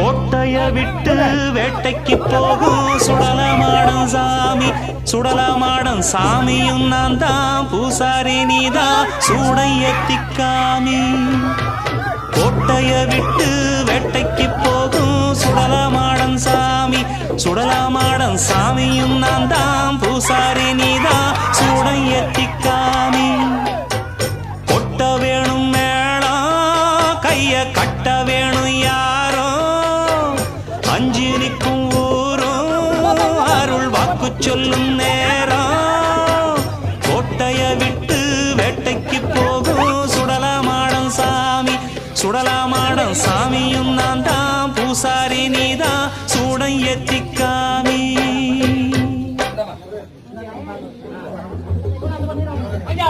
கோட்டைய விட்டு வேட்டைக்கு போகும் சுடலமாடும் சாமி சுடலமாடும் சாமியும் நான் தான். பூசாரி நீதான் சூடை எத்திக்காமி கோட்டைய விட்டு வேட்டைக்கு போகும் சுடலமாடன் சாமி சுடலமாடன் சாமியும் நான் தான். பூசாரி நீதான் சூடை எத்திக்காமி கொட்ட வேணும் மேளம் கைய கட்ட வேணும் யாரோ? வாக்கு சொல்லும் நேரம். கோட்டைய விட்டு வேட்டைக்கு போகும் சுடலாமாடம் சாமி. சுடலாமாடம் சாமியும் நான் தான் பூசாரி நீதான் சூடம் எத்திக்காமி ஐயா